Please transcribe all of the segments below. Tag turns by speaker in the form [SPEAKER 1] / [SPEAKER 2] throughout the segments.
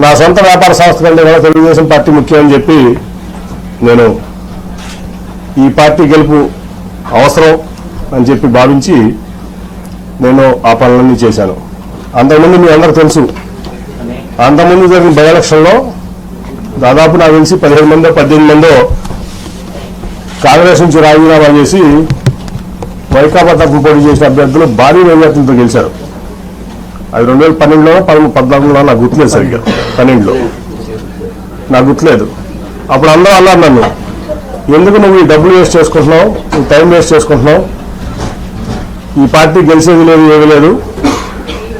[SPEAKER 1] నా సొంత వ్యాపార సంస్థ కంటే కూడా తెలుగుదేశం పార్టీ ముఖ్యం అని చెప్పి నేను ఈ పార్టీ గెలుపు అవసరం అని చెప్పి భావించి నేను ఆ పనులన్నీ చేశాను. అంతకుముందు మీ అందరికి తెలుసు అంతకుముందు జరిగిన బై ఎలక్షన్లో దాదాపు నాకు తెలిసి పదిహేను మందో పద్దెనిమిది మందో కాంగ్రెస్ నుంచి రాజీనామా చేసి వైకాపా తరఫున పోటీ చేసిన అభ్యర్థులు భారీ మెజార్టీలతో గెలిచారు. అది రెండు వేల పన్నెండులో పదమూడు పద్నాలుగులో నాకు గుర్తులేదు సరిగ్గా. పన్నెండులో. నాకు గుర్తులేదు. అప్పుడు అందరూ అన్నారు నన్ను ఎందుకు నువ్వు ఈ డబ్బులు వేస్ట్ చేసుకుంటున్నావు? నువ్వు టైం వేస్ట్ చేసుకుంటున్నావు? ఈ పార్టీ గెలిచేది లేదు ఏమీ లేదు.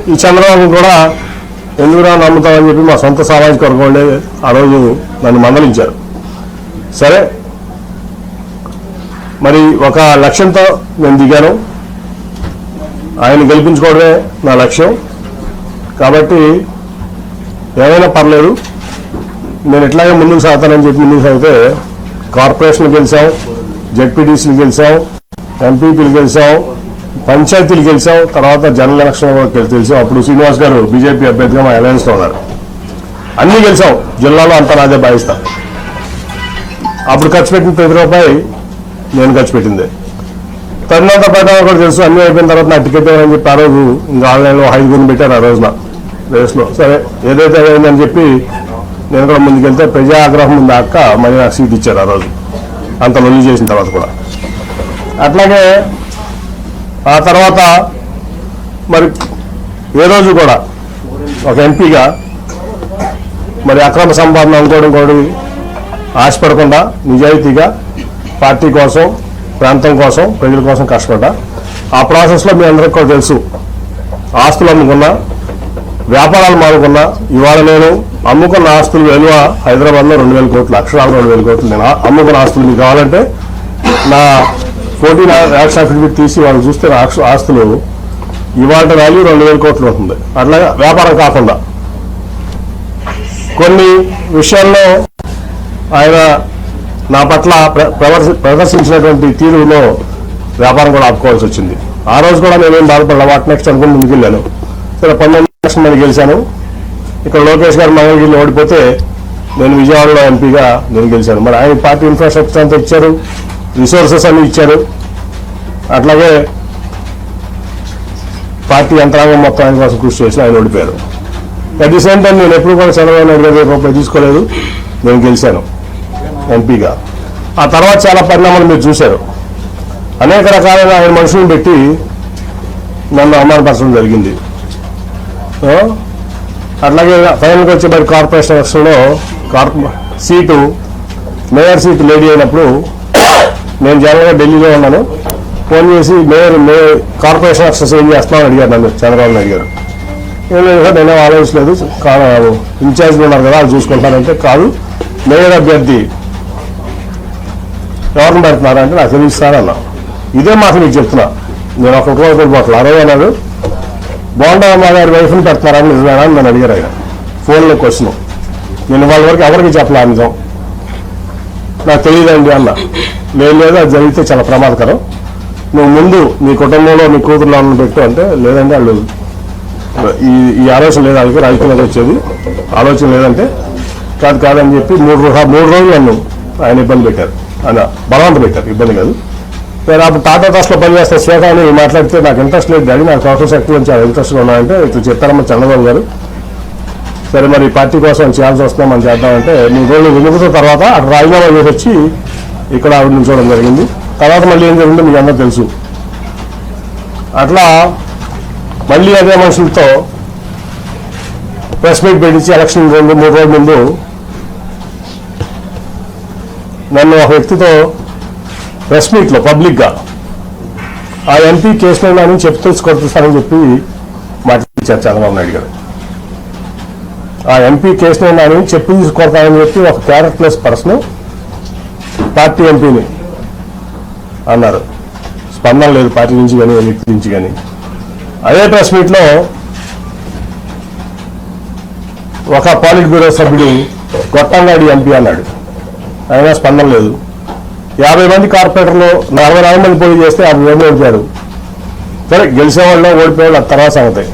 [SPEAKER 1] ఈ చంద్రబాబు కూడా ఎందుకురా నమ్ముతామని చెప్పి మా సొంత సామాజిక వర్గం ఉండే ఆ రోజు నన్ను మందలించారు. సరే. మరి ఒక లక్ష్యంతో నేను దిగాను. ఆయన గెలిపించుకోవడమే నా లక్ష్యం. కాబట్టి ఏమైనా పర్లేదు. నేను ఎట్లాగే ముందుకు సాగుతానని చెప్పి ముందుకు సాగితే కార్పొరేషన్లు గెలిచాం జడ్పీటీసీలు గెలిచాం ఎంపీపీలు గెలిచాం పంచాయతీలు గెలిచాం తర్వాత జనరల్ ఎలక్షన్ కూడా గెలిచాం. అప్పుడు శ్రీనివాస్ గారు బీజేపీ అభ్యర్థిగా మా అలయన్స్లో ఉన్నారు. అన్నీ గెలిచాం. జిల్లాలో అంతా నాదే భావిస్తాం. అప్పుడు ఖర్చు పెట్టిన ప్రతి రూపాయి నేను ఖర్చు పెట్టిందే. తరుణంతో పెట్టాలని కూడా తెలుసు అన్నీ అయిపోయిన తర్వాత నా టికెట్ ఏమని చెప్పి ఆ రోజు ఇంకా ఆన్లైన్లో ఐదుగురిని పెట్టారు ఆ రోజున రేస్లో. సరే ఏదైతే అయిందని చెప్పి నేను కూడా ముందుకెళ్తే ప్రజా ఆగ్రహం ముందు అక్క మళ్ళీ నాకు సీట్ ఇచ్చారు ఆ రోజు. అంత లొల్లి చేసిన తర్వాత కూడా. అట్లాగే ఆ తర్వాత మరి ఏ రోజు కూడా ఒక ఎంపీగా మరి అక్రమ సంపాదన అనుకోవడం కూడా ఆశపడకుండా నిజాయితీగా పార్టీ కోసం ప్రాంతం కోసం ప్రజల కోసం కష్టపడ్డా. ఆ ప్రాసెస్లో మీ అందరికీ కూడా తెలుసు. ఆస్తులు అమ్ముకున్నా వ్యాపారాలు మానుకున్నా ఇవాళ నేను అమ్ముకున్న ఆస్తులు విలువ హైదరాబాద్లో రెండు వేల కోట్లు అక్షరాలు రెండు వేల కోట్లు. నేను అమ్ముకున్న ఆస్తులు మీకు కావాలంటే నా ఫోర్టీన్ యాక్స్ అఫిడవిట్ తీసి వాళ్ళు చూస్తే నా ఆస్తులు ఇవాళ వాల్యూ రెండు వేల కోట్లు ఉంటుంది. అట్లాగే వ్యాపారం కాకుండా. కొన్ని విషయాల్లో ఆయన నా పట్ల ప్ర- ప్రదర్శించినటువంటి తీరులో వ్యాపారం కూడా ఆపుకోవాల్సి వచ్చింది. ఆ రోజు కూడా నేనేం బాధపడలే. వాట్ నెక్స్ట్ అనుకుని ముందుకెళ్ళాను. సరే పంతొమ్మిది లక్షల మంది గెలిచాను. ఇక్కడ లోకేష్ గారు మంగళగిరిలో ఓడిపోతే నేను విజయవాడలో ఎంపీగా నేను గెలిచాను. మరి ఆయన పార్టీ ఇన్ఫ్రాస్ట్రక్చర్ అంతా ఇచ్చారు రిసోర్సెస్ అన్ని ఇచ్చారు. అట్లాగే పార్టీ యంత్రాంగం మొత్తం ఆయన కోసం కృషి చేసి ఆయన ఓడిపోయారు. అట్ ది సేమ్ టైం నేను ఎప్పుడు కూడా చంద్రబాబు నాయుడు గారి రూపాయి తీసుకోలేదు. నేను గెలిచాను. ఎంపీగా. ఆ తర్వాత చాలా పరిణామాలు మీరు చూశారు. అనేక రకాలైన ఆయన మనుషులను పెట్టి నన్ను అవమానపరచడం జరిగింది. అట్లాగే ఫైనల్కి వచ్చే మరి కార్పొరేషన్ ఎలక్షన్లో corpo seat mayor seat lady అయినప్పుడు నేను జనరల్గా ఢిల్లీలో ఉన్నాను. ఫోన్ చేసి మేయర్ మే కార్పొరేషన్ ఎలక్షన్స్ ఏం చేస్తామని అడిగారు నన్ను చంద్రబాబు అడిగారు. ఏం లేదు కదా నేను ఆలోచించలేదు. కాదు ఇన్ఛార్జ్లు ఉన్నారు కదా అది చూసుకుంటానంటే కాదు. మేయర్ అభ్యర్థి ఎవరిని పెడుతున్నారంటే నాకు తెలియదు సార్ అన్నా. ఇదే మాట మీకు చెప్తున్నా. నేను ఒక రోజు వెళ్ళిపోతున్నా అరవై అన్నాడు. బోండా అమ్మ గారి వైఫ్ని పెడుతున్నారా నిజమేనా అని నన్ను అడిగారు ఆయన. ఫోన్లో క్వశ్చన్ నేను వాళ్ళ వరకు ఎవరికి చెప్పలే నిజం నాకు తెలియదండి అన్న. లేదు లేదు అది జరిగితే చాలా ప్రమాదకరం. నువ్వు ముందు నీ కుటుంబంలో నీ కూతురులో పెట్టు అంటే లేదండి వాళ్ళు ఈ ఈ ఆలోచన లేదు వాళ్ళకి రాజకీయాలకు వచ్చేది. ఆలోచన లేదంటే కాదు కాదని చెప్పి మూడు మూడు రోజులు నన్ను ఆయన ఇబ్బంది పెట్టారు. అన్న బలవంత పెట్టారు ఇబ్బంది కాదు. నేను అప్పుడు టాటా ట్రస్ట్లో పనిచేస్తే శ్వేత అని మాట్లాడితే నాకు ఇంట్రెస్ట్ లేదు డాడీ నాకు సోషల్ సెక్టర్ నుంచి చాలా ఇంట్రెస్ట్గా ఉన్నాయంటే ఇట్లా చెప్పారమ్మ చంద్రబాబు గారు. సరే మరి పార్టీ కోసం చేయాల్సి వస్తున్నాం మనం చేద్దామంటే మీ రోజులు వినిపించిన తర్వాత అక్కడ రాజీనామా చేసి వచ్చి ఇక్కడ ఆవిడ నుంచోవడం జరిగింది. తర్వాత మళ్ళీ ఏం జరిగిందో మీకు అందరూ తెలుసు. అట్లా మళ్ళీ అదే మనుషులతో ప్రెస్ మీట్ పెట్టించి ఎలక్షన్ రెండు మూడు రోజుల ముందు నన్ను ఒక వ్యక్తితో ప్రెస్ మీట్లో పబ్లిక్గా. ఆ ఎంపీ కేసులో అని చెప్తూ కొడుతానని చెప్పి మాట్లాడించారు చంద్రబాబు నాయుడు గారు. ఆ ఎంపీ కేసులో అని చెప్పి తీసుకొడతానని చెప్పి ఒక క్యారెక్టర్లెస్ పర్సన్ పార్టీ ఎంపీని అన్నారు. స్పందన లేదు పార్టీ నుంచి కానీ వ్యక్తి నుంచి కానీ. అదే ప్రెస్ మీట్లో ఒక పాలిట్ బ్యూరో సభ్యుడు గొట్టంగాడి ఎంపీ అన్నాడు. అయినా స్పందన లేదు. యాభై మంది కార్పొరేటర్లు నలభై నాలుగు మంది పోటీ చేస్తే యాభై మంది ఓడిపోయారు సరే గెలిచేవాళ్ళు ఓడిపోయాడు తర్వాత సంగతి.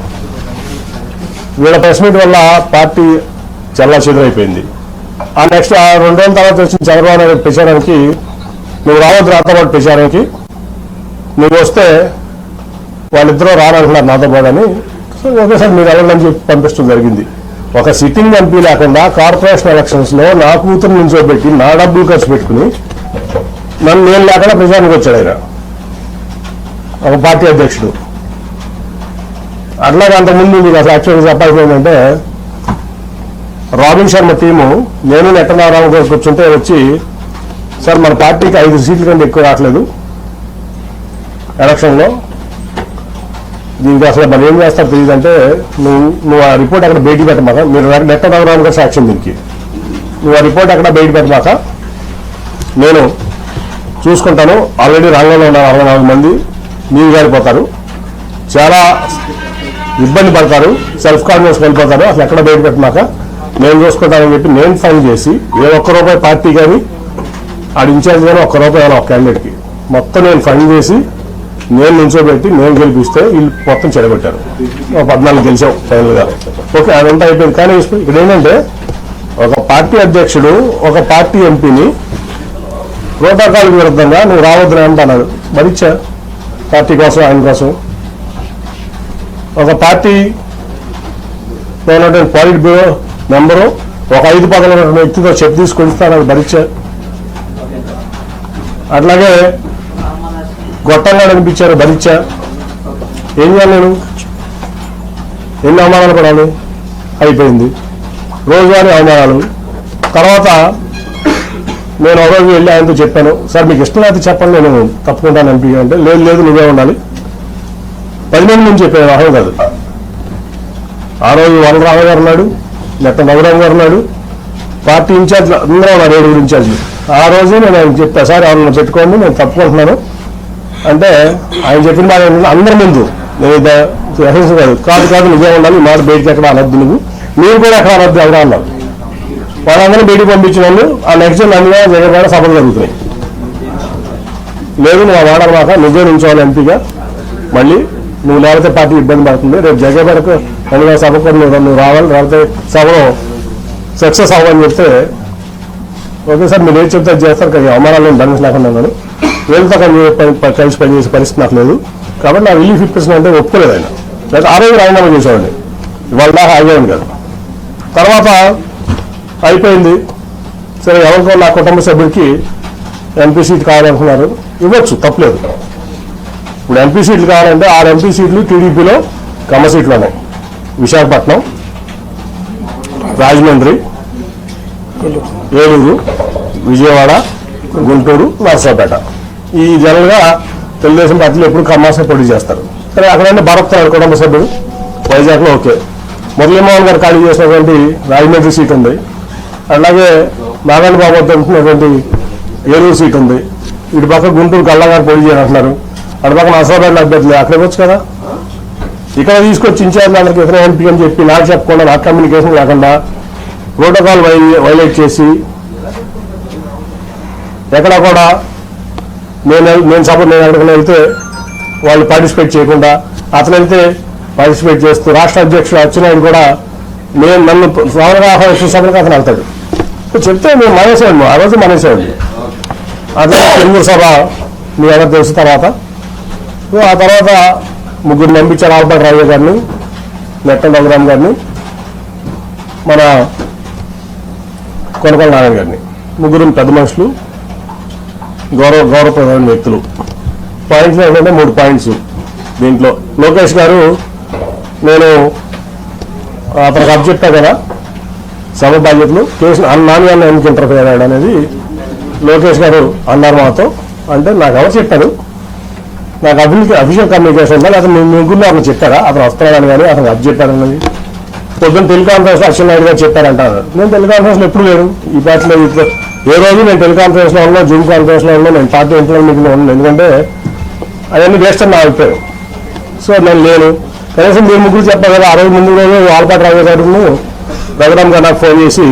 [SPEAKER 1] వీళ్ళ ప్రెస్ మీట్ వల్ల పార్టీ చల్లా చెదురైపోయింది ఆ నెక్స్ట్ ఆ రెండు రోజుల తర్వాత వచ్చిన చంద్రబాబు నాయుడు ప్రచారానికి నువ్వు రావద్దు నాతో పాటు ప్రచారానికి. నువ్వు వస్తే వాళ్ళిద్దరూ రానంటున్నారు నాతో పాటు అని. సో ఒకేసారి మీరు వెళ్ళని చెప్పి పంపించడం జరిగింది. ఒక సిట్టింగ్ ఎంపీ లేకుండా కార్పొరేషన్ ఎలక్షన్స్లో నా కూతురు నించోబెట్టి నా డబ్బులు ఖర్చు పెట్టుకుని నన్ను నేను లేకుండా ప్రజానికి వచ్చాడు ఆయన. ఒక పార్టీ అధ్యక్షుడు. అట్లాగే అంతకుముందు మీకు అసలు యాక్చువల్గా చెప్పాల్సింది ఏంటంటే రాబిన్ శర్మ టీము నేను నెట్టనారాయణ గారు కూర్చుంటే వచ్చి సార్ మన పార్టీకి ఐదు సీట్ల కంటే ఎక్కువ రావట్లేదు. ఎలక్షన్లో దీనికి అసలు మరి ఏం చేస్తారు తెలియదు అంటే నువ్వు నువ్వు ఆ రిపోర్ట్ అక్కడ బయట పెట్టమాక మీరు నెట్టనారాయణ గారు సాక్ష్యం దీనికి. నువ్వు ఆ రిపోర్ట్ అక్కడ బయట పెట్టమాక నేను చూసుకుంటాను. ఆల్రెడీ రంగంలో ఉన్న అరవై నాలుగు మంది. నీరు గారిపోతారు చాలా ఇబ్బంది పడతారు. సెల్ఫ్ కాన్ఫిడెన్స్ వెళ్ళిపోతారు. అసలు ఎక్కడ బయట పెట్టమాక నేను చూసుకుంటానని చెప్పి నేను ఫైన్ చేసి ఏ ఒక్క రూపాయి పార్టీ కానీ ఆడి ఇన్ఛార్జ్ కానీ ఒక్క రూపాయి కానీ ఒక క్యాండిడేట్కి మొత్తం నేను ఫైన్ చేసి నేను నిల్చోబెట్టి నేను గెలిపిస్తే వీళ్ళు మొత్తం చెడగొట్టారు. పద్నాలుగు గెలిచాం ఫైనల్గా. ఓకే అదంతా అయిపోయింది. కానీ ఇక్కడ ఏంటంటే ఒక పార్టీ అధ్యక్షుడు ఒక పార్టీ ఎంపీని ప్రోటోకాల్ విరుద్ధంగా నువ్వు రావద్దని అంటున్నాడు. మరిచ్చా పార్టీ కోసం ఆయన కోసం. ఒక పార్టీ ఉన్నటువంటి పాలిట్ బ్యూరో మెంబరు ఒక ఐదు పదవులు వ్యక్తితో చెప్పు తీసుకొని ఇస్తాను భరించా అట్లాగే గొట్టంగా అనిపించారు భరించా. ఏం చేయాలి నేను? ఎన్ని అవమానాలు పడాలి? అయిపోయింది. రోజువారీ అవమానాలు. తర్వాత నేను ఒక రోజు వెళ్ళి ఆయనతో చెప్పాను సార్ మీకు ఇష్టం అయితే చెప్పండి నేను తప్పుకుంటాను ఎంపీ అంటే లేదు లేదు నువ్వే ఉండాలి. పది మంది నుంచి చెప్పాను అహం కాదు. ఆ రోజు వనరామ గారు ఉన్నాడు నెట్ట నవరామ్ గారు ఉన్నాడు పార్టీ ఇన్ఛార్జ్ అందరూ ఉన్నారు ఏడుగురు ఇన్ఛార్జ్ ఆ రోజు నేను ఆయన చెప్పా సార్ ఎవరన్నా పెట్టుకోండి నేను తప్పుకుంటున్నాను. అంటే ఆయన చెప్పిన మాట ఏంటంటే అందరి ముందు. నేను రెఫరెన్స్ కాదు. కాదు కాదు నిజం ఉండాలి. మాట బయటికి ఎక్కడ అనొద్దు నువ్వు. మీరు కూడా ఎక్కడ అనొద్దు ఎవరు అన్నారు. వాళ్ళందరినీ బయటికి పంపించిన వాళ్ళు ఆ నెక్స్ట్ నన్ను జగన్ సభలు జరుగుతున్నాయి. లేదు నువ్వు ఆ మాట మాక నువ్వే నుంచోవాలి ఎంపీగా. మళ్ళీ నువ్వు లేకపోతే పార్టీ ఇబ్బంది పడుతుంది. రేపు జగన్కు అందులో సభకు నువ్వు నువ్వు రావాలి. లేకపోతే సభలో సక్సెస్ అవ్వని చెప్తే ఓకే సార్ మీరు ఏం చెప్తే చేస్తారు. కానీ అవమానాలు దండం లేకుండా ఉన్నాను వీళ్ళతో కలిసి పని- కలిసి పనిచేసే పరిస్థితి నాకు లేదు. కాబట్టి నా రిలీఫ్ ఇప్పించిన అంటే ఒప్పుకోలేదు ఆయన. లేదా ఆ రోజు రాజీనామా చేసేవాడిని. ఇవాళ దాకా ఆగేవాడిని కాదు. తర్వాత అయిపోయింది. సరే ఎవరికో నా కుటుంబ సభ్యుడికి ఎంపీ సీట్ కావాలనుకున్నారు. ఇవ్వచ్చు తప్పలేదు. ఇప్పుడు ఎంపీ సీట్లు కావాలంటే ఆరు ఎంపీ సీట్లు టీడీపీలో కమ్మ సీట్లు ఉన్నాయి విశాఖపట్నం రాజమండ్రి ఏలూరు విజయవాడ గుంటూరు నర్సాపేట. ఈ జనరల్గా తెలుగుదేశం పార్టీలు ఎప్పుడు కమ్మాసే పోటీ చేస్తారు. సరే అక్కడంటే భరత్ గారు కుటుంబ సభ్యుడు వైజాగ్లో ఓకే. మురళీమోహన్ గారు ఖాళీ చేసినటువంటి రాజమండ్రి సీట్ ఉంది. అలాగే నారాయణ బాబు వద్ద ఉంటున్నటువంటి ఏలూరు సీట్ ఉంది. ఇటు పక్క గుంటూరు గల్లా గారు పోటీ చేయాలంటున్నారు. అటు పక్క నర్సాపేట అభ్యర్థులు అక్కడికి వచ్చు కదా? ఇక్కడ తీసుకొచ్చి ఇన్ఛార్జ్ వాళ్ళకి ఇతర ఎంపీ అని చెప్పి నాకు చెప్పకుండా నాకు కమ్యూనికేషన్ లేకుండా ప్రోటోకాల్ వైలేట్ చేసి ఎక్కడ కూడా నేను నేను సపోర్ట్ నేను ఎక్కడికైనా వెళ్తే వాళ్ళు పార్టిసిపేట్ చేయకుండా అతను వెళ్తే పార్టిసిపేట్ చేస్తూ రాష్ట్ర అధ్యక్షుడు అచ్చెన్నాయుడు కూడా నేను నన్ను సోదరుగా ఆహ్వానించిన సభలకు అతను వెళ్తాడు. చెప్తే మేము మానేసేవాడిని ఆ రోజు మానేసేవాడిని అదే తెలుగు సభ మీ ఎవరు తెలుసు తర్వాత. ఆ తర్వాత ముగ్గురు పంపించారు ఆల్బర్ట్ రాయ్య గారిని నెట్టం రఘురామ్ గారిని మన కొనకొండ నారాయణ గారిని. ముగ్గురు పెద్ద మనుషులు. గౌరవ గౌరవప్రదమైన వ్యక్తులు. పాయింట్స్ ఏంటంటే మూడు పాయింట్స్ దీంట్లో లోకేష్ గారు నేను అతనికి అప్ చెప్పా కదా? సభ బాధ్యతలు. కేసు నాని అన్న ఎందుకు ఇంటర్ఫియర్ అయ్యాడు అనేది లోకేష్ గారు అన్నారు మాతో. అంటే నాకు ఎవరు చెప్పారు? నాకు అభివృద్ధి అఫీషియల్ కమ్యూనికేషన్ ఉందా? లేకపోతే మీ ముగ్గురు అతను చెప్పారా? అతను వస్తున్నాడని కానీ అతను అప్ చెప్పారన్నది పొద్దున్న టెలికాన్ఫరెన్స్ అచ్చెన్నాయుడు గారు చెప్పారంటారు. నేను టెలికాన్ఫరెన్స్ ఎప్పుడు లేరు ఈ పార్టీలో ఇట్లా ఏ రోజు నేను టెలికాన్ఫరెన్స్లో ఉన్నా జూమ్ కాన్ఫరెన్స్లో ఉన్నా నేను పార్టీ ఇంట్లో ఉన్నాను ఎందుకంటే అవన్నీ వేస్ట్ అని నా అభిప్రాయం. సో నేను లేను. కనీసం మీరు ముగ్గురు చెప్పారు కదా ఆ రోజు ముందు రోజు వాల్పాటి రాజు గారు రఘురామ్ గారు నాకు ఫోన్ చేసి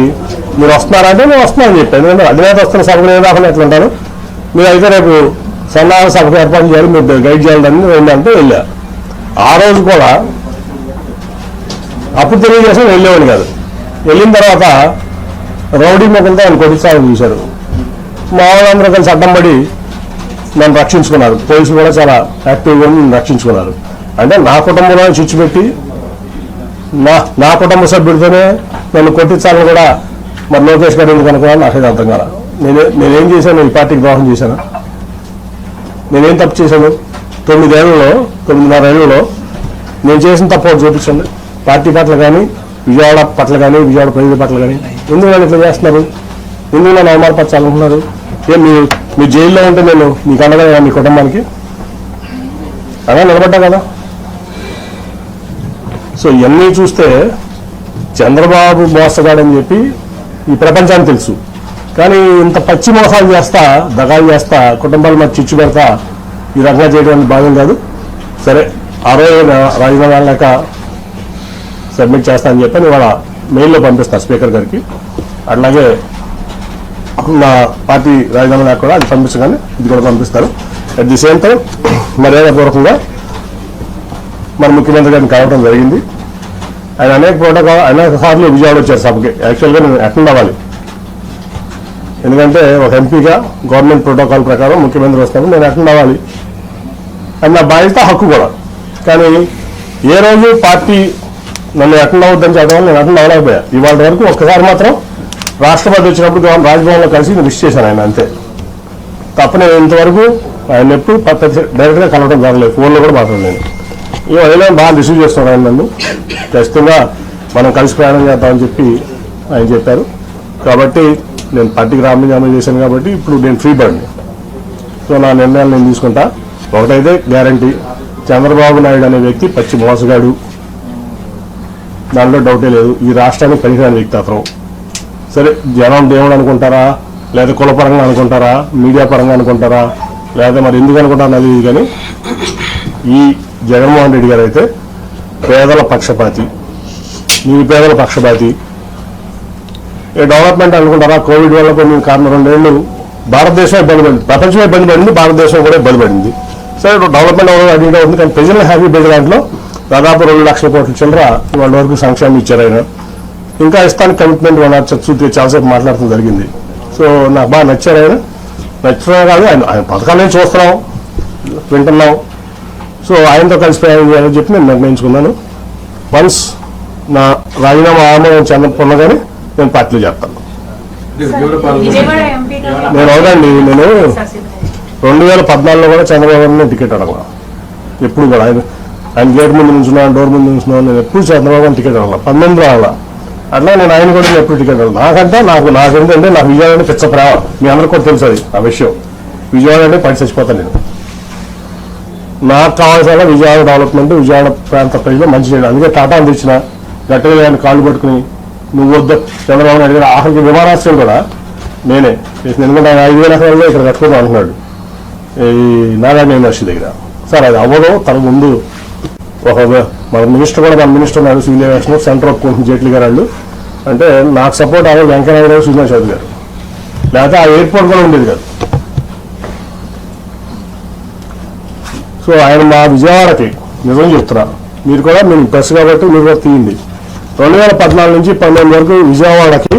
[SPEAKER 1] మీరు వస్తున్నారా అంటే నేను వస్తున్నానని చెప్పాను ఎందుకంటే అధినేత వస్తున్న సభకు నేను రాకుండా ఎట్లా ఉంటాను మీరు అయితే రేపు సన్నాహ సభకు ఏర్పాటు చేయాలి మీరు గైడ్ చేయాలని వెళ్ళంటే వెళ్ళా ఆ రోజు కూడా అప్పుడు తెలియజేసిన వెళ్ళేవాడిని కాదు. వెళ్ళిన తర్వాత రౌడీ మొగలతో ఆయన కొట్టించాలని చూశారు. మా వాళ్ళందరూ కలిసి అడ్డం పడి నన్ను రక్షించుకున్నారు. పోలీసులు కూడా చాలా యాక్టివ్గా నన్ను రక్షించుకున్నారు. అంటే నా కుటుంబంలో చిచ్చు పెట్టి నా నా కుటుంబ సభ్యుడితోనే నన్ను కొట్టించాలని కూడా మరి లోకేష్ గారు ఎందుకు అనుకున్నాను నాకైతే అర్థం కాల. నేనే నేనేం చేశాను? ఈ పార్టీకి ద్రోహం చేశాను? నేనేం తప్పు చేశాను? తొమ్మిదేళ్ళలో తొమ్మిదిన్నర ఏళ్ళలో నేను చేసిన తప్పు ఒకటి చూపించండి. పార్టీ పట్ల కానీ విజయవాడ పట్ల కానీ విజయవాడ ప్రజల పట్ల కానీ. ఎందుకు నన్ను ఇట్లా చేస్తున్నారు? ఎందుకు నన్ను అవమానపరచాలనుకున్నారు? ఏ మీ మీ జైల్లో ఉంటే నేను మీకు అండగా మీ కుటుంబానికి? అలా నిలబడ్డా కదా? సో ఇవన్నీ చూస్తే చంద్రబాబు మోసగాడని చెప్పి ఈ ప్రపంచానికి తెలుసు. కానీ ఇంత పచ్చి మోసాలు చేస్తా దగాలు చేస్తా కుటుంబాలు మరి చిచ్చు పెడతా ఈ రకంగా చేయడం భాగం కాదు. సరే ఆ రోజు రాజీనామా లేక సబ్మిట్ చేస్తా అని చెప్పి ఇవాళ మెయిల్లో పంపిస్తా స్పీకర్ గారికి. అట్లాగే నా పార్టీ రాజధాని లేక కూడా అది పంపించగానే ఇది కూడా పంపిస్తారు. అట్ ది సేమ్ టైం మర్యాదపూర్వకంగా మన ముఖ్యమంత్రి గారిని కలవడం జరిగింది. ఆయన అనేక ప్రోటోకాల్ అనేక సార్లు విజయవాడ వచ్చారు సభకి. యాక్చువల్గా నేను అటెండ్ అవ్వాలి. ఎందుకంటే ఒక ఎంపీగా గవర్నమెంట్ ప్రోటోకాల్ ప్రకారం ముఖ్యమంత్రి వస్తాను నేను అటెండ్ అవ్వాలి. అది నా బాధ్యత హక్కు కూడా. కానీ ఏ రోజు పార్టీ నన్ను అటెండ్ అవ్వద్దని చెప్పడం నేను అటెండ్ అవ్వలేకపోయా ఇవాళ వరకు ఒక్కసారి మాత్రం రాష్ట్రపతి వచ్చినప్పుడు రాజ్భవన్లో కలిసి విష్ చేశాను ఆయన అంతే. తప్ప నేను ఇంతవరకు ఆయన ఎప్పుడు డైరెక్ట్గా కలవడం జరగలేదు. ఫోన్లో కూడా మాట్లాడలేదు. ఈ వదిలే బాగా రిసీవ్ చేస్తున్నాను ఆయన నన్ను. ఖచ్చితంగా మనం కలిసి ప్రయాణం చేద్దామని చెప్పి ఆయన చెప్పారు. కాబట్టి నేను పార్టీకి రామీనామా చేశాను కాబట్టి ఇప్పుడు నేను ఫ్రీ బర్డ్ని సో నా నిర్ణయాలు నేను తీసుకుంటా. ఒకటైతే గ్యారంటీ. చంద్రబాబు నాయుడు అనే వ్యక్తి పచ్చి మోసగాడు. దాంట్లో డౌటే లేదు. ఈ రాష్ట్రానికి పనికిరాని వ్యక్తి అతను సరే జనం దేవుడు అనుకుంటారా? లేదా కులపరంగా అనుకుంటారా? మీడియా పరంగా అనుకుంటారా? లేదా మరి ఎందుకు అనుకుంటారా అది కానీ ఈ జగన్మోహన్ రెడ్డి గారు అయితే పేదల పక్షపాతి. పేదల పక్షపాతి. ఏ డెవలప్మెంట్ అనుకుంటారా? కోవిడ్ వల్ల కొన్ని కారణం రెండేళ్ళు భారతదేశం ఇబ్బంది పడింది. ప్రపంచం ఇబ్బంది పడింది భారతదేశం కూడా ఇబ్బంది పడింది. సరే డెవలప్మెంట్ అవ్వడం అడిగిన ఉంది కానీ ప్రజలను హ్యాపీ పెట్టే దాంట్లో దాదాపు రెండు లక్షల కోట్ల చిల్లర వాళ్ళ వరకు సంక్షేమం ఇచ్చారు ఆయన. ఇంకా ఇస్తానికి కమిట్మెంట్ వాళ్ళ చర్చూతి చాలాసేపు మాట్లాడటం జరిగింది. సో నాకు బాగా నచ్చారు ఆయన. నచ్చడమే కాదు ఆయన ఆయన పథకాలను చూస్తున్నాం వింటున్నాం సో ఆయనతో కలిసి ప్రయాణం చేయాలని చెప్పి నేను నిర్ణయించుకున్నాను. వన్స్ నా రాజీనామా ఆమోదం చెందకుండగానే నేను పార్టీలో చేస్తాను. నేను అవునండి నేను రెండు వేల పద్నాలుగులో కూడా చంద్రబాబు నాయుడు టికెట్ అడగల. ఎప్పుడు కూడా ఆయన ఆయన గేట్ ముందు నుంచున్నాను డోర్ ముందు నుంచున్నాను నేను ఎప్పుడు చంద్రబాబు టికెట్ అడగల. పంతొమ్మిది అడగల అట్లా నేను ఆయన కూడా నేను ఎప్పుడు టికెట్ అడగల. నాకంటే నాకు నాకు ఏంటంటే నాకు విజయవాడ అంటే పిచ్చ ప్రేమ. మీ అందరికీ కూడా తెలుసు అది ఆ విషయం. విజయవాడ అంటే పడి చచ్చిపోతాను నేను. నాకు కావాల్సిన విజయవాడ డెవలప్మెంట్ విజయవాడ ప్రాంత ప్రజలు మంచి చేయడం అందుకే టాటా తెచ్చిన గట్టిగా ఆయన కాళ్ళు పట్టుకుని నువ్వు వద్దు. చంద్రబాబు నాయుడు గారు ఆఖరికి విమానాశ్రయం కూడా నేనే. ఎందుకంటే ఆయన ఐదు వేల ఎకరాల్లో ఇక్కడ కట్టుకుందాం అంటున్నాడు ఈ నారాయణ యూనివర్సిటీ దగ్గర. సార్ అది అవ్వదు తన ముందు ఒక మన మినిస్టర్ కూడా మన మినిస్టర్ ఉన్నారు సివిల్ ఏవియేషన్ సెంటర్ ఒప్పుకుంటుంది జైట్లీ గారు వాళ్ళు. అంటే నాకు సపోర్ట్ అవ్వాలి వెంకయ్య గారు శ్రీనివాస్ చౌదరి గారు. లేకపోతే ఆ ఎయిర్పోర్ట్ కూడా ఉండేది కాదు. సో ఆయన మా విజయవాడకి నిజం చెప్తున్నా. మీరు కూడా మేము ప్రెస్ కాబట్టి మీరు కూడా తీయండి. రెండు వేల పద్నాలుగు నుంచి పంతొమ్మిది వరకు విజయవాడకి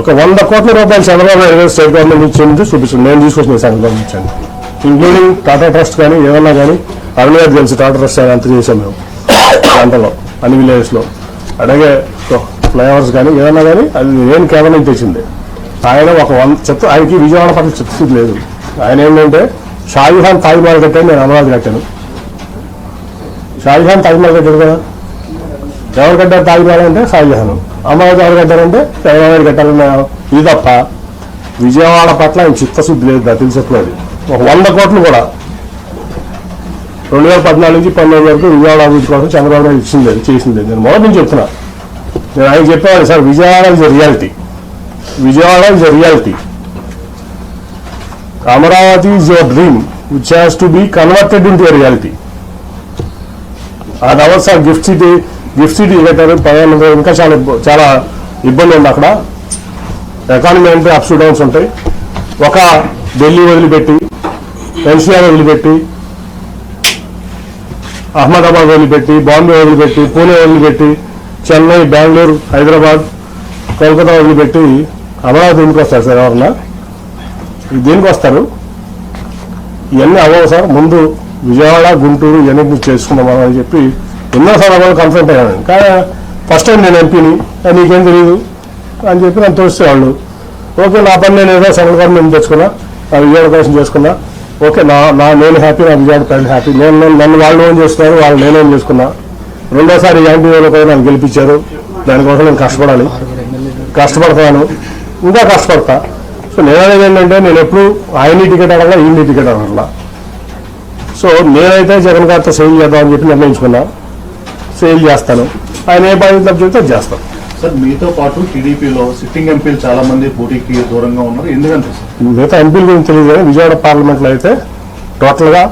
[SPEAKER 1] ఒక వంద కోట్ల రూపాయలు చంద్రబాబు నాయుడు గారు స్టేట్ గవర్నమెంట్ ఇచ్చింది చూపిస్తుంది నేను తీసుకొచ్చిన సెంట్రల్ గవర్నమెంట్ ఇచ్చాను ఇంక్లూడింగ్ టాటా ట్రస్ట్ కానీ ఏదన్నా కానీ అరుణ్ గారు టాటా ట్రస్ట్ అని అంత చేసాం మేము. ప్రాంతంలో అన్ని విలేజెస్లో. అలాగే ఫ్లైఓవర్స్ కానీ ఏదన్నా కానీ అది నేను కేవలం తెచ్చింది. ఆయన ఒక వంద చెత్త ఆయనకి విజయవాడ పట్ల చిత్తశుద్ధి లేదు. ఆయన ఏంటంటే షాజహాన్ తాజ్మహల్ కట్టాను నేను అమరావతి కట్టాను. షాజహాన్ తాజ్మహల్ కట్టాడు కదా? ఎవరు కట్టారు తాజ్మహల్ అంటే? షాజహాన్. అమరావతి ఎవరు కట్టారంటే చంద్రబాబు కట్టాలన్న ఇది తప్ప విజయవాడ పట్ల ఆయన చిత్తశుద్ధి లేదు నాకు తెలిసేట్లేదు ఒక వంద కోట్లు కూడా రెండు వేల పద్నాలుగు నుంచి పంతొమ్మిది వరకు విజయవాడ అభివృద్ధి కోసం చంద్రబాబు నాయుడు ఇచ్చింది చేసింది. నేను మొదటి నుంచి చెప్తున్నా. నేను ఆయన చెప్పేవాడు sir Vijayawada is reality Vijayawada is reality Amaravati is your dream which has to be converted into reality అది అవ్వదు sir gift city gift city కట్టారు ప్రయాణం ఇంకా చాలా చాలా ఇబ్బంది ఉంది అక్కడ. ఎకానమీ అంటే అప్స్ డౌన్స్ ఉంటాయి. ఒక ఢిల్లీ వదిలిపెట్టి ఎన్సీఆర్ వదిలిపెట్టి అహ్మదాబాద్ వదిలిపెట్టి బాంబే వదిలిపెట్టి పూణే వదిలిపెట్టి చెన్నై బెంగళూరు హైదరాబాద్ కోల్కతా వదిలిపెట్టి అమరావతి ఎందుకు వస్తారు సార్ ఎవరన్నా? ఇది దేనికి వస్తారు ఇవన్నీ అవ్వవు సార్. ముందు విజయవాడ గుంటూరు ఇవన్నీ మీరు చేసుకుందాం అని చెప్పి ఎన్నో సందర్భాలు కన్సల్ట్ అయ్యాను కానీ ఫస్ట్ టైం నేను ఎంపీని. నీకేం తెలియదు అని చెప్పి నన్ను తోసేవాళ్ళు. ఓకే నా పని నేను ఏదో సెంట్రల్ గవర్నమెంట్ తెచ్చుకున్నా విజయవాడ కోసం చేసుకున్నా. ఓకే నా నా నేను హ్యాపీ నా విజయవాడ ప్రజలు హ్యాపీ నేను నన్ను వాళ్ళు ఏం చేస్తున్నారు వాళ్ళు నేను చేసుకున్నా. రెండోసారి యాంటీ వేల నన్ను గెలిపించారు. దానికోసం నేను కష్టపడాలి. కష్టపడతాను. ఇంకా కష్టపడతా. సో నేను ఏంటంటే నేను ఎప్పుడు ఆయన్ని టికెట్ అడగలా ఈయన్ని టికెట్ అడగలా. సో నేనైతే జగన్ గారితో సేల్ చేద్దామని చెప్పి నిర్ణయించుకున్నా. సేల్ చేస్తాను. ఆయన ఏ బాధ్యత చెప్తే చేస్తాను.
[SPEAKER 2] సార్ మీతో పాటు టీడీపీలో సిట్టింగ్ ఎంపీలు చాలా మంది పోటీకి దూరంగా ఉన్నారు. ఎందుకంటే
[SPEAKER 1] మిగతా ఎంపీల గురించి తెలియదు కానీ విజయవాడ పార్లమెంట్లో అయితే టోటల్గా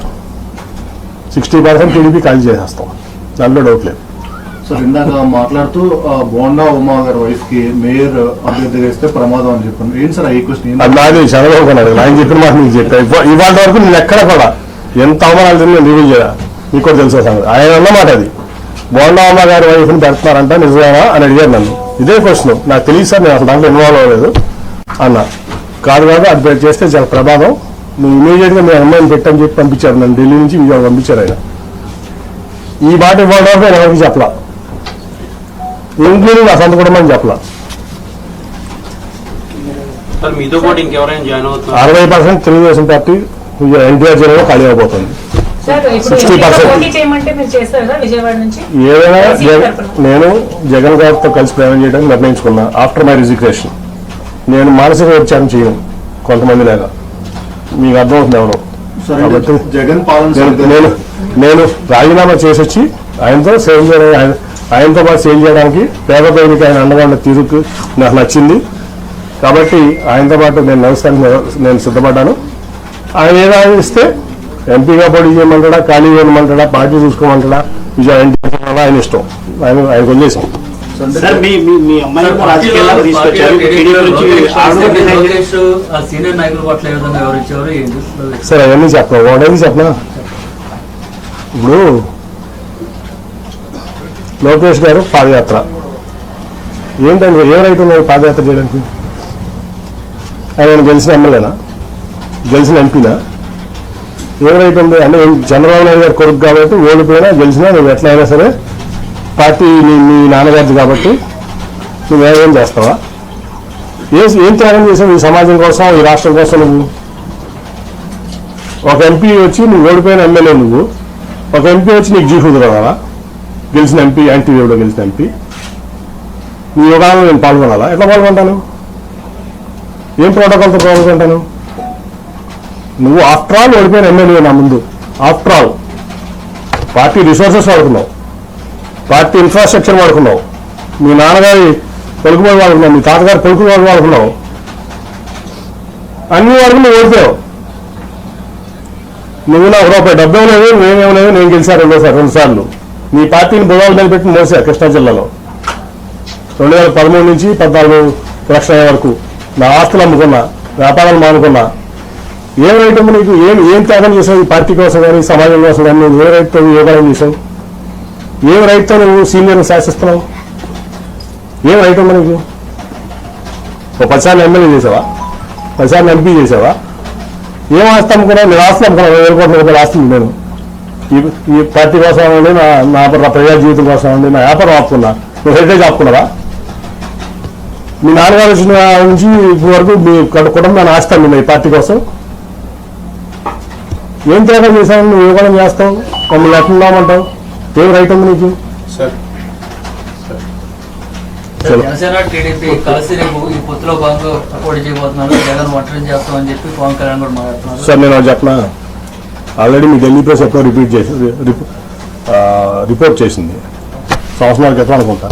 [SPEAKER 1] సిక్స్టీ పర్సెంట్ టీడీపీ ఖాళీ చేసేస్తాం. దాంట్లో డౌట్ లేదు.
[SPEAKER 2] సార్ ఇందాక మాట్లాడుతూ బోండా ఉమా గారి వైఫ్కి మేయర్ అభ్యర్థిగా ఇస్తే ప్రమాదం అని చెప్పాను. ఏంటి సార్ ఈ క్వశ్చన్?
[SPEAKER 1] అది నాది చంద్రబాబు నాయుడు ఆయన చెప్పిన మాట నీకు చెప్పా. ఇవాళ వరకు నేను ఎక్కడ కూడా ఎంత అవమానాలు తిన్నా నేను రివ్యూ చేయా నీకు కూడా తెలుసా ఆయన అన్నమాట అది. బోండామ్మ గారి వైఫ్ని పెడుతున్నారంట నిజమేనా అని అడిగారు నన్ను. ఇదే క్వశ్చన్ నాకు తెలియదు సార్ నేను అసలు దాంట్లో ఇన్వాల్వ్ అవ్వలేదు అన్న. కాదు కాదు అది చేస్తే చాలా ప్రమాదం నువ్వు ఇమీడియట్గా మీ అమ్మాయిని పెట్టని చెప్పి పంపించారు నన్ను. ఢిల్లీ నుంచి విజయవాడ పంపించారు ఆయన. ఈ మాట ఇవాళ వరకు నేను ఎవరికి చెప్పలా? ఇంక్లూడింగ్ నా సొంత కుటుంబం చెప్పలా. అరవై పర్సెంట్ తెలుగుదేశం పార్టీ ఎన్టీఆర్ జిల్లాలో ఖాళీ అయిపోతుంది.
[SPEAKER 3] సార్ ఇప్పుడు
[SPEAKER 1] 60%
[SPEAKER 3] ఎంపీగా పోటీ చేయమంటే మీరు చేస్తారు కదా విజయవాడ నుంచి?
[SPEAKER 1] ఏదైనా. నేను జగన్ గారితో కలిసి ప్రయాణం చేయడానికి నిర్ణయించుకున్నా ఆఫ్టర్ మై రిజిగ్రేషన్ నేను మానసిక విచారం చేయను కొంతమంది లాగా. మీకు అర్థమవుతుంది ఎవరు. నేను నేను నేను రాజీనామా చేసి వచ్చి ఆయనతో సేవ్ చేయడం ఆయన- ఆయనతో పాటు సేవ్ చేయడానికి పేద పేదకి ఆయన అండగా తీరుకు నాకు నచ్చింది. కాబట్టి ఆయనతో పాటు నేను నడుస్తానికి నేను సిద్ధపడ్డాను. ఆయన ఏదైనా ఇస్తే ఎంపీగా పోటీ చేయమంటాడా ఖాళీ చేయమంటాడా పార్టీ చూసుకోమంటాడా? విజయ ఆయన ఇష్టం. ఆయన ఆయనకు వదిలేసాం
[SPEAKER 4] సార్
[SPEAKER 1] అవన్నీ చెప్పనా? ఒకటేది చెప్పనా? ఇప్పుడు లోకేష్ గారు పాదయాత్ర. ఏంటంటే ఏ రైతు ఉన్నది పాదయాత్ర చేయడానికి? ఆయన గెలిచిన ఎమ్మెల్యేనా? గెలిచిన ఎంపీనా? ఏ అంటే చంద్రబాబు నాయుడు గారి కొడుకు కాబట్టి ఓడిపోయినా గెలిచినా నువ్వు ఎట్లా అయినా సరే పార్టీ నీ మీ నాన్నగారిది కాబట్టి నువ్వు ఏమేం చేస్తావా? ఏ ఏం త్యాగం చేసావు ఈ సమాజం కోసం ఈ రాష్ట్రం కోసం నువ్వు? ఒక ఎంపీ వచ్చి నువ్వు ఓడిపోయిన ఎమ్మెల్యే నువ్వు. ఒక ఎంపీ వచ్చి నీకు జీ కుదరదా గెలిచిన ఎంపీ యాంటీ గెలిచిన ఎంపీ. నీ యుగాలను నేను పాల్గొనాలా? ఎట్లా పాల్గొంటాను? ఏం ప్రోటోకాల్తో పాల్గొంటాను? నువ్వు ఆఫ్టర్ ఆల్ ఓడిపోయిన ఎమ్మెల్యే నా ముందు. ఆఫ్టర్ ఆల్ పార్టీ రిసోర్సెస్ వాడుకున్నావు. పార్టీ ఇన్ఫ్రాస్ట్రక్చర్ వాడుకున్నావు. మీ నాన్నగారి పలుకుబడి వాడుకున్నావు మీ తాతగారి పలుకుబడి వాడుకున్నావు. అన్ని వాడుకుని నువ్వు ఓడిపోయావు. నువ్వు నాకు రూపాయి డబ్బు లేదు నేనేమలేదు నేను గెలిచాను రెండోసారి రెండు సార్లు నీ పార్టీని బుధాలు మీద మోసా కృష్ణా జిల్లాలో. రెండు వేల పదమూడు నుంచి పద్నాలుగు లక్షల వరకు నా ఆస్తులు అమ్ముకున్నా వ్యాపారాలు మానుకున్నా ఏం రైతు నీకు ఏం ఏం త్యాగం చేసావు ఈ పార్టీ కోసం కానీ సమాజం కోసం కానీ నువ్వు ఏ రైతుతో ఏ బలం చేసావు ఏం రైతుతో నువ్వు సీనియర్ శాసిస్తున్నావు? ఏం రైతు నీకు? ఒక పదిసార్లు ఎమ్మెల్యే చేసావా? పదిసార్లు ఎంపీ చేసావా? ఏం ఆస్తి అమ్ముకున్నావు? నేను ఆస్తి అమ్ముకున్నాను. వేల కోట్ల రూపాయలు ఆస్తి నేను ఈ ఈ పార్టీ కోసం అండి నా నా ప్రజా జీవితం కోసం అండి నా వ్యాపారం ఆపుకున్నా. నువ్వు హెరిటేజ్ ఆపుకున్నావా? మీ నాన్నగారు వచ్చిన నుంచి ఇప్పుడు వరకు మీ కుటుంబాన్ని ఆస్తి నేను ఈ పార్టీ కోసం. ఏం త్యాగం చేశావు? నువ్వు కూడా చేస్తావు? మమ్మల్ని ఎట్లున్నామంటావు ఏం రైట్ ఉంది నీకు? చలో.
[SPEAKER 5] జనసేన టీడీపీ కలిసి రేపు ఈ పొత్తులో భాగంగా పోటీ చేయబోతున్నారు. జగన్ ఒంటరి చేస్తామని చెప్పి పవన్ కళ్యాణ్ కూడా మాట్లాడుతున్నారు.
[SPEAKER 1] సార్ నేను చెప్పనా? ఆల్రెడీ మీ ఢిల్లీ ప్రెస్ ఎప్పుడో రిపీట్ చేసి రిపోర్ట్ చేసింది. సంవత్సరాల క్రితం అనుకుంటా.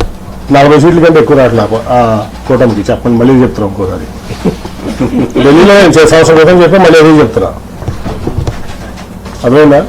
[SPEAKER 1] నలభై సీట్ల కంటే ఎక్కువ రావట్లే కూటమికి. చెప్పండి మళ్ళీ చెప్తున్నా ఇంకోసారి. ఢిల్లీలో నేను చే- సంవత్సరం క్రితం చెప్పి మళ్ళీ అదే చెప్తున్నా. అదేనా?